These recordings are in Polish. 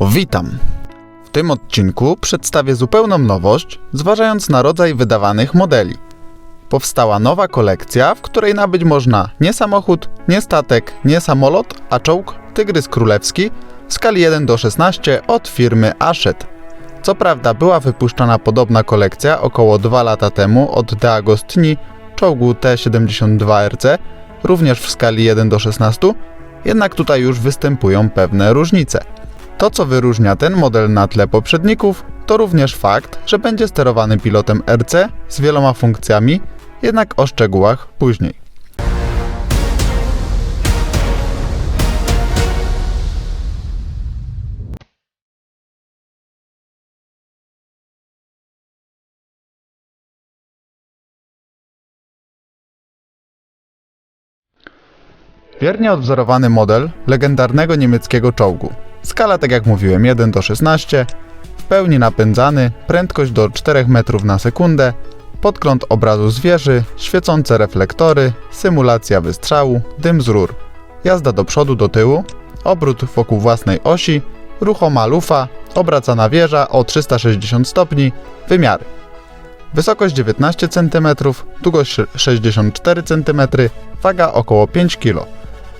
Witam! W tym odcinku przedstawię zupełną nowość, zważając na rodzaj wydawanych modeli. Powstała nowa kolekcja, w której nabyć można nie samochód, nie statek, nie samolot, a czołg Tygrys Królewski w skali 1 do 16 od firmy Ashet. Co prawda była wypuszczana podobna kolekcja około 2 lata temu od De Agostini czołgu T-72RC, również w skali 1 do 16, jednak tutaj już występują pewne różnice. To, co wyróżnia ten model na tle poprzedników, to również fakt, że będzie sterowany pilotem RC z wieloma funkcjami, jednak o szczegółach później. Wiernie odwzorowany model legendarnego niemieckiego czołgu. Skala, tak jak mówiłem, 1 do 16, w pełni napędzany, prędkość do 4 metrów na sekundę, podgląd obrazu z wieży, świecące reflektory, symulacja wystrzału, dym z rur, jazda do przodu, do tyłu, obrót wokół własnej osi, ruchoma lufa, obracana wieża o 360 stopni, wymiary. Wysokość 19 cm, długość 64 cm, waga około 5 kg.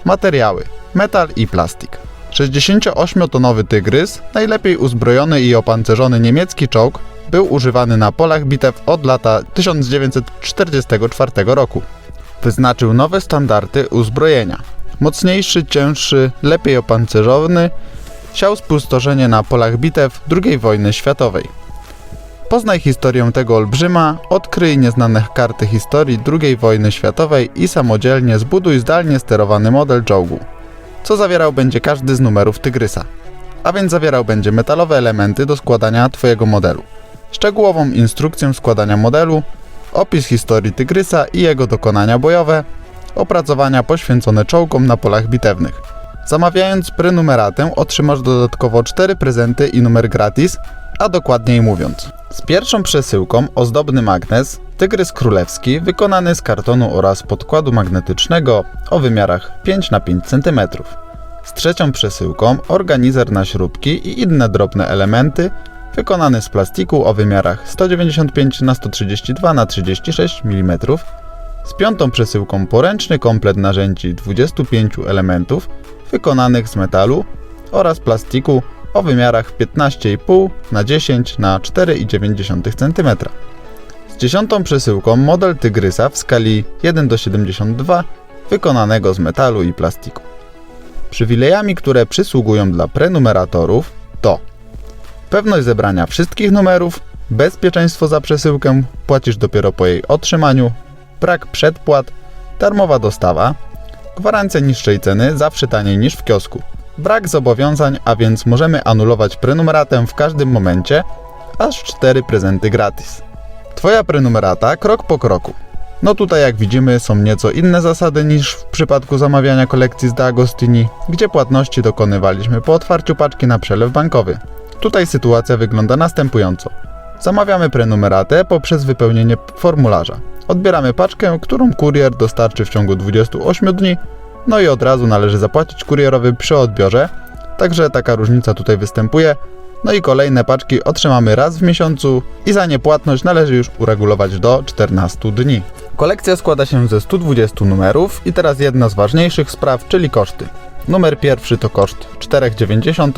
Materiały: metal i plastik. 68-tonowy Tygrys, najlepiej uzbrojony i opancerzony niemiecki czołg, był używany na polach bitew od lata 1944 roku. Wyznaczył nowe standardy uzbrojenia. Mocniejszy, cięższy, lepiej opancerzony, siał spustoszenie na polach bitew II wojny światowej. Poznaj historię tego olbrzyma, odkryj nieznane karty historii II wojny światowej i samodzielnie zbuduj zdalnie sterowany model czołgu. Co zawierał będzie każdy z numerów Tygrysa. A więc zawierał będzie metalowe elementy do składania Twojego modelu, szczegółową instrukcję składania modelu, opis historii Tygrysa i jego dokonania bojowe, opracowania poświęcone czołgom na polach bitewnych. Zamawiając prenumeratę otrzymasz dodatkowo 4 prezenty i numer gratis, a dokładniej mówiąc. Z pierwszą przesyłką ozdobny magnes Tygrys Królewski wykonany z kartonu oraz podkładu magnetycznego o wymiarach 5 na 5 cm. Z trzecią przesyłką organizer na śrubki i inne drobne elementy wykonany z plastiku o wymiarach 195 na 132 na 36 mm. Z piątą przesyłką poręczny komplet narzędzi 25 elementów wykonanych z metalu oraz plastiku o wymiarach 15,5 na 10 na 4,9 cm. Z dziesiątą przesyłką model Tygrysa w skali 1 do 72 wykonanego z metalu i plastiku. Przywilejami, które przysługują dla prenumeratorów to pewność zebrania wszystkich numerów, bezpieczeństwo za przesyłkę, płacisz dopiero po jej otrzymaniu, brak przedpłat, darmowa dostawa, gwarancja niższej ceny, zawsze taniej niż w kiosku. Brak zobowiązań, a więc możemy anulować prenumeratę w każdym momencie, aż 4 prezenty gratis. Twoja prenumerata krok po kroku. No tutaj jak widzimy są nieco inne zasady niż w przypadku zamawiania kolekcji z De Agostini, gdzie płatności dokonywaliśmy po otwarciu paczki na przelew bankowy. Tutaj sytuacja wygląda następująco. Zamawiamy prenumeratę poprzez wypełnienie formularza. Odbieramy paczkę, którą kurier dostarczy w ciągu 28 dni, no i od razu należy zapłacić kurierowi przy odbiorze, także taka różnica tutaj występuje. No i kolejne paczki otrzymamy raz w miesiącu i za niepłatność należy już uregulować do 14 dni. Kolekcja składa się ze 120 numerów i teraz jedna z ważniejszych spraw, czyli koszty. Numer pierwszy to koszt 4,90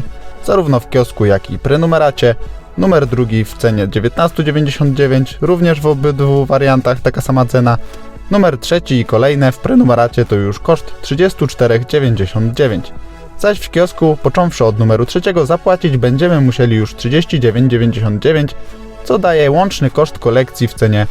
zarówno w kiosku jak i prenumeracie. Numer drugi w cenie 19,99, również w obydwu wariantach taka sama cena. Numer trzeci i kolejne w prenumeracie to już koszt 34,99. Zaś w kiosku, począwszy od numeru trzeciego, zapłacić będziemy musieli już 39,99, co daje łączny koszt kolekcji w cenie